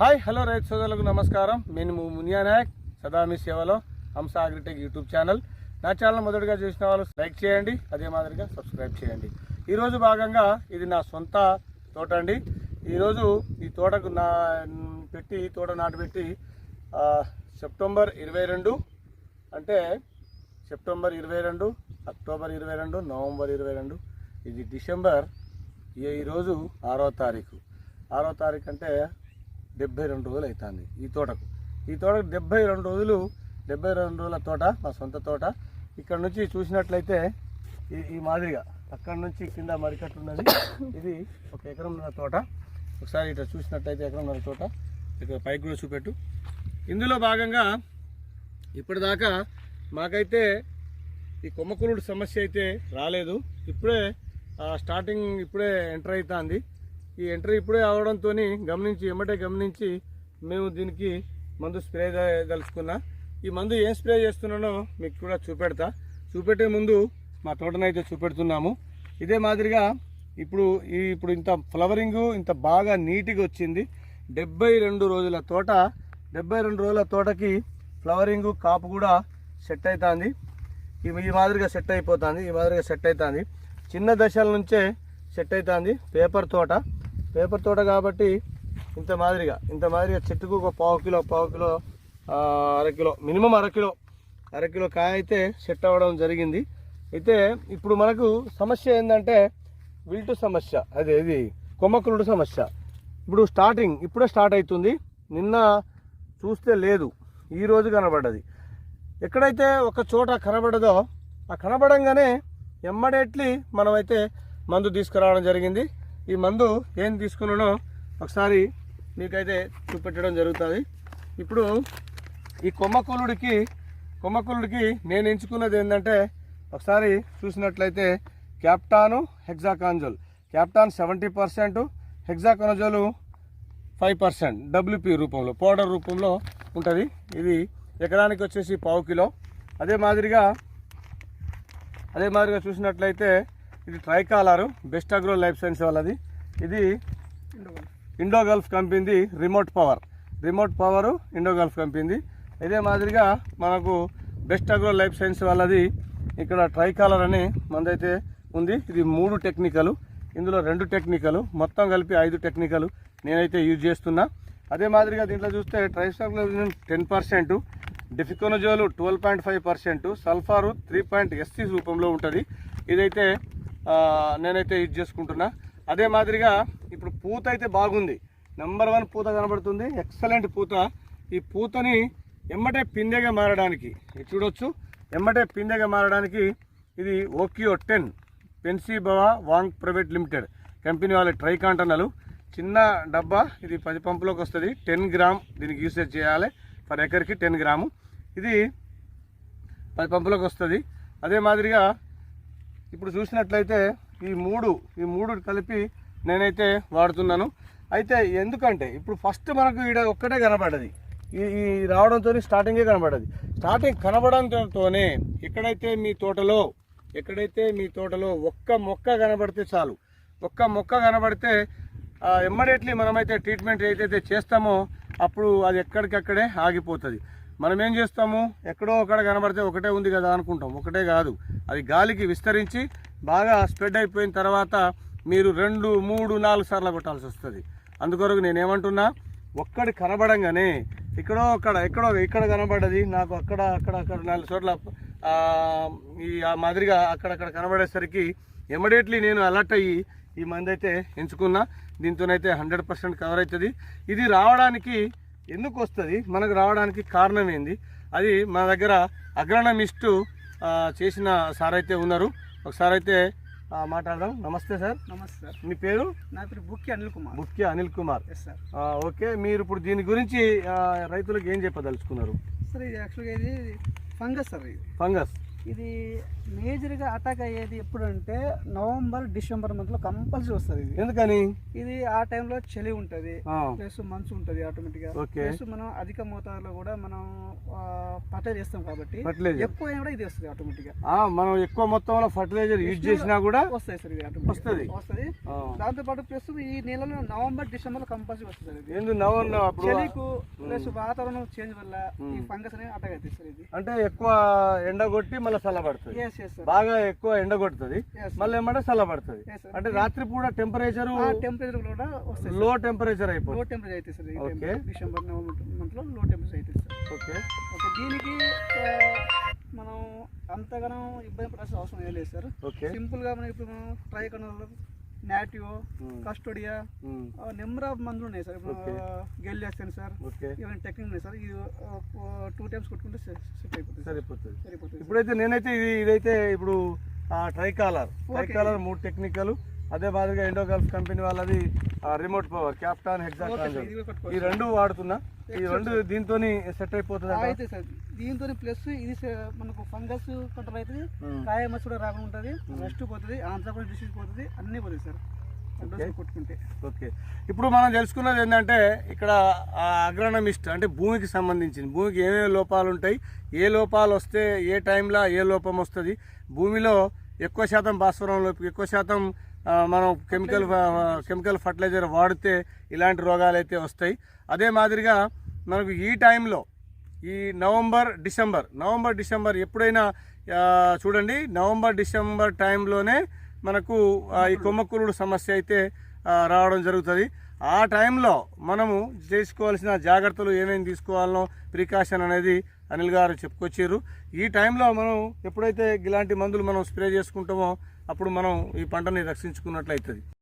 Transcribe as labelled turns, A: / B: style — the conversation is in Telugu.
A: హాయ్ హలో రైతు సోదరులకు నమస్కారం. నేను ము- మునియా నాయక్ సదా మీ సేవలో హంస అగ్రిటెక్ యూట్యూబ్ ఛానల్. నా ఛానల్ మొదటిగా చూసిన వాళ్ళు లైక్ చేయండి అదే మాదిరిగా సబ్స్క్రైబ్ చేయండి. ఈరోజు భాగంగా ఇది నా సొంత తోట అండి. ఈరోజు ఈ తోటకు నా పెట్టి తోట నాటబెట్టి సెప్టెంబర్ ఇరవై రెండు అంటే సెప్టెంబర్ ఇరవై రెండు అక్టోబర్ ఇరవై రెండు నవంబర్ ఇరవై రెండు ఇది డిసెంబర్ ఈ- ఈరోజు ఆరో తారీఖు. ఆరో తారీఖు అంటే డెబ్బై రెండు రోజులు అవుతుంది ఈ తోటకు. ఈ తోటకు డెబ్బై రెండు రోజులు డెబ్బై రెండు రోజుల తోట మా సొంత తోట. ఇక్కడ నుంచి చూసినట్లయితే ఈ ఈ మాదిరిగా అక్కడ నుంచి కింద మరికట్టు ఉన్నది. ఇది ఒక ఎకరం ఉన్న తోట. ఒకసారి ఇట్లా చూసినట్లయితే ఎకరం ఉన్న తోట. ఇక్కడ పైకి కూడా చూపెట్టు. ఇందులో భాగంగా ఇప్పటిదాకా మాకైతే ఈ కొమ్మకులుడు సమస్య అయితే రాలేదు. ఇప్పుడే స్టార్టింగ్ ఇప్పుడే ఎంటర్ అవుతుంది ఈ ఎంటర్ ఇప్పుడే అవడంతో గమనించి ఎమ్మటే గమనించి మేము దీనికి మందు స్ప్రే దలుచుకున్నా. ఈ మందు ఏం స్ప్రే చేస్తున్నానో మీకు కూడా చూపెడతా. చూపెట్టే ముందు మా తోటనైతే చూపెడుతున్నాము. ఇదే మాదిరిగా ఇప్పుడు ఈ ఇప్పుడు ఇంత ఫ్లవరింగ్ ఇంత బాగా నీట్గా వచ్చింది. డెబ్బై రెండు రోజుల తోట డెబ్బై రెండు రోజుల తోటకి ఫ్లవరింగ్ కాపు కూడా సెట్ అవుతుంది ఈ మాదిరిగా సెట్ అయిపోతుంది ఈ మాదిరిగా సెట్ అవుతుంది చిన్న దశల నుంచే సెట్ అవుతుంది పేపర్ తోట. పేపర్ తోట కాబట్టి ఇంత మాదిరిగా ఇంత మాదిరిగా చెట్టుకు ఒక పావు కిలో పావు కిలో అరకిలో మినిమం అరకిలో అరకిలో కాయ అయితే సెట్ అవ్వడం జరిగింది. అయితే ఇప్పుడు మనకు సమస్య ఏంటంటే విల్టు సమస్య. అదే ఇది కొమ్మకులుడు సమస్య. ఇప్పుడు స్టార్టింగ్ ఇప్పుడే స్టార్ట్ అవుతుంది. నిన్న చూస్తే లేదు. ఈ రోజు కనబడ్డది. ఎక్కడైతే ఒక చోట కనబడదో ఆ కనబడంగానే ఎమ్మడేట్లీ మనమైతే మందు తీసుకురావడం జరిగింది. ఈ మందు ఏం తీసుకున్నానో ఒకసారి మీకైతే చూపెట్టడం జరుగుతుంది. ఇప్పుడు ఈ కొమ్మకూలుడికి కొమ్మకూలుడికి నేను ఎంచుకున్నది ఏంటంటే ఒకసారి చూసినట్లయితే captan hexaconazole captan seventy percent hexaconazole five percent WP రూపంలో పౌడర్ రూపంలో ఉంటుంది. ఇది ఎకరానికి వచ్చేసి పావు కిలో. అదే మాదిరిగా అదే మాదిరిగా చూసినట్లయితే ఇది tricolour best agro life science వాళ్ళది. ఇది Indo Gulf company remote power. Remote power Indo Gulf company ఇదే మాదిరిగా మనకు బెస్ట్ అగ్రో లైఫ్ సైన్స్ వాళ్ళది ఇక్కడ ట్రైకాలర్ అని మనదైతే ఉంది. ఇది మూడు టెక్నికలు. ఇందులో రెండు టెక్నికలు మొత్తం కలిపి ఐదు టెక్నికలు నేనైతే యూజ్ చేస్తున్నా. అదే మాదిరిగా దీంట్లో చూస్తే tricyclazole ten percent difenoconazole twelve point five percent sulphur three point SC రూపంలో ఉంటుంది. ఇదైతే నేనైతే యూజ్ చేసుకుంటున్నా. అదే మాదిరిగా ఇప్పుడు పూత అయితే బాగుంది. నెంబర్ వన్ పూత కనబడుతుంది. ఎక్సలెంట్ పూత. ఈ పూతని ఎమ్మటే పిందెగా మారడానికి ఇది చూడొచ్చు. ఎమ్మటే పిందెగా మారడానికి ఇది ఓకియో టెన్ పెన్సీబవా వాంగ్ ప్రైవేట్ లిమిటెడ్ కంపెనీ వాళ్ళ ట్రైకాంటనలు చిన్న డబ్బా ఇది పది పంపులోకి వస్తుంది. టెన్ గ్రామ్ దీనికి యూసేజ్ చేయాలి. పర్ ఎకర్కి టెన్ గ్రాము. ఇది పది పంపులోకి వస్తుంది. అదే మాదిరిగా ఇప్పుడు చూసినట్లయితే ఈ మూడు ఈ మూడు కలిపి నేనైతే వాడుతున్నాను. అయితే ఎందుకంటే ఇప్పుడు ఫస్ట్ మనకు ఈడ ఒక్కటే కనబడది. ఈ ఈ రావడంతో స్టార్టింగే కనబడది. స్టార్టింగ్ కనబడంతోనే ఎక్కడైతే మీ తోటలో ఎక్కడైతే మీ తోటలో ఒక్క మొక్క కనబడితే చాలు. ఒక్క మొక్క కనబడితే ఎమ్మడేట్లీ మనమైతే ట్రీట్మెంట్ ఏదైతే చేస్తామో అప్పుడు అది ఎక్కడికక్కడే ఆగిపోతుంది. మనం ఏం చేస్తాము? ఎక్కడో ఒకడ కనబడితే ఒకటే ఉంది కదా అనుకుంటాం. ఒకటే కాదు. అది గాలికి విస్తరించి బాగా స్ప్రెడ్ అయిపోయిన తర్వాత మీరు రెండు మూడు నాలుగు సార్లు కొట్టాల్సి వస్తుంది. అందుకొరకు నేనేమంటున్నా ఒక్కడి కనబడంగానే ఎక్కడో అక్కడ ఎక్కడో ఇక్కడ కనబడ్డది నాకు అక్కడ అక్కడ అక్కడ నాలుగు చోట్ల ఈ ఆ మాదిరిగా అక్కడక్కడ కనబడేసరికి ఎమడేట్లీ నేను అలర్ట్ అయ్యి ఈ మంది అయితే ఎంచుకున్నా. దీంతోనైతే హండ్రెడ్ పర్సెంట్ కవర్ అవుతుంది ఇది రావడానికి ఎందుకు వస్తుంది మనకు రావడానికి కారణం ఏంది అది మన దగ్గర అగ్రనమిస్టు చేసిన సార్ అయితే ఉన్నారు. ఒకసారి అయితే మాట్లాడదాం. నమస్తే సార్.
B: నమస్తే సార్.
A: మీ పేరు?
B: నా పేరు బుక్కి అనిల్ కుమార్.
A: ముఖ్య Anil Kumar.
B: Yes sir
A: okay. మీరు ఇప్పుడు దీని గురించి రైతులకు ఏం చెప్పదలుచుకున్నారు?
B: సార్ ఇది యాక్చువల్గా ఇది ఫంగస్ సార్ ఇది.
A: ఫంగస్
B: ఇది మేజర్గా అటాక్ అయ్యేది ఎప్పుడు అంటే నవంబర్ డిసెంబర్ మంత్లో కంపల్సరీ వస్తుంది ఇది.
A: ఎందుకని?
B: ఇది ఆ టైంలో చలి ఉంటుంది ప్లస్ మంచు ఉంటుంది ఆటోమేటిక్గా. ప్లస్ మనం అధిక మోతాదులో కూడా మనం చేస్తాం కాబట్టి ఎక్కువ కూడా ఇది వస్తుంది ఆటోమేటిక్గా.
A: మనం ఎక్కువ మొత్తంలో ఫర్టిలైజర్ యూజ్ చేసినా కూడా
B: వస్తాయి సార్ ఇది
A: వస్తది.
B: వస్తుంది.
A: ఆ,
B: దాంతో పాటు ప్లస్ ఈ నెలలో నవంబర్ డిసెంబర్ కంపల్సరీ వస్తుంది చలికు ప్లస్ వాతావరణం చేంజ్ వల్ల ఈ ఫంగస్ అనేది అటాక్ అవుతుంది సార్ ఇది.
A: అంటే ఎక్కువ ఎండ కొట్టి మళ్ళీ చల్లబడుతుంది బాగా ఎక్కువ ఎండ కొడుతుంది. మళ్ళీ ఏమంటే చల్లబడుతుంది. అంటే రాత్రి పూట టెంపరేచర్
B: టెంపరేచర్ కూడా
A: లో
B: టెంపరేచర్లో
A: అయిపోతుంది.
B: టెంపరేచర్ అవుతుంది సార్. టైంలో డిసెంబర్ నవంబర్ మంత్లో లో టెంపరేచర్ అవుతుంది సార్
A: ఓకే
B: ఓకే దీనికి మనం అంతగానో ఇబ్బంది పడాల్సిన అవసరం ఏం లేదు సార్
A: ఓకే
B: సింపుల్గా మనం ఇప్పుడు మనం ట్రైకనల్ నాటివో
A: Hmm.
B: కస్టోడియా నెంబర్ ఆఫ్ మందులు ఉన్నాయి సార్.
A: Okay.
B: గెలియాస్తాను సార్. ఇవన్నీ టెక్నిక్ ఉన్నాయి సార్. ఇది టూ టైమ్స్ కొట్టుకుంటే సెట్ అయిపోతుంది సార్.
A: సరిపోతుంది.
B: సరిపోతుంది సార్.
A: ఇప్పుడైతే నేనైతే ఇది ఇదైతే ఇప్పుడు ట్రైకాలర్ ట్రైకాలర్ మూడు టెక్నికల్ అదే మాదిరిగా ఎండోగల్ఫ్ కంపెనీ వాళ్ళది రిమోట్ పవర్ క్యాప్టాన్
B: కూడా
A: ఈ రెండు వాడుతున్నా. ఈ రెండు దీంతో సెట్ అయిపోతుంది
B: దీంతో ప్లస్ ఇది మనకు ఫంగస్ కంట్రోల్ అవుతుంది. కాయ మచ్చ కూడా రాకుండా ఉంటుంది. రెస్ట్ పోతుంది ఆంధ్రప్రదేశ్ డిసీజ్ పోతుంది. అన్నీ పోతుంది సార్. కొట్టుకుంటే.
A: ఓకే. ఇప్పుడు మనం తెలుసుకున్నది ఏంటంటే ఇక్కడ అగ్రానమిస్ట్ అంటే భూమికి సంబంధించింది భూమికి ఏమేమి లోపాలు ఉంటాయి ఏ లోపాలు వస్తే ఏ టైంలో ఏ లోపం వస్తుంది భూమిలో ఎక్కువ శాతం భాస్వరం లోపు ఎక్కువ శాతం మనం కెమికల్ కెమికల్ ఫర్టిలైజర్ వాడితే ఇలాంటి రోగాలు అయితే వస్తాయి. అదే మాదిరిగా మనకు ఈ టైంలో ఈ నవంబర్ డిసెంబర్. నవంబర్ డిసెంబర్ ఎప్పుడైనా చూడండి నవంబర్ డిసెంబర్ టైంలోనే మనకు ఈ కొమ్మక్కురుడు సమస్య అయితే రావడం జరుగుతుంది. ఆ టైంలో మనము చేసుకోవాల్సిన జాగ్రత్తలు ఏమేమి తీసుకోవాలనో ప్రికాషన్ అనేది అనిల్ గారు చెప్పుకొచ్చారు. ఈ టైంలో మనం ఎప్పుడైతే ఇలాంటి మందులు మనం స్ప్రే చేసుకుంటామో అప్పుడు మనం ఈ పంటని రక్షించుకున్నట్లయితుంది.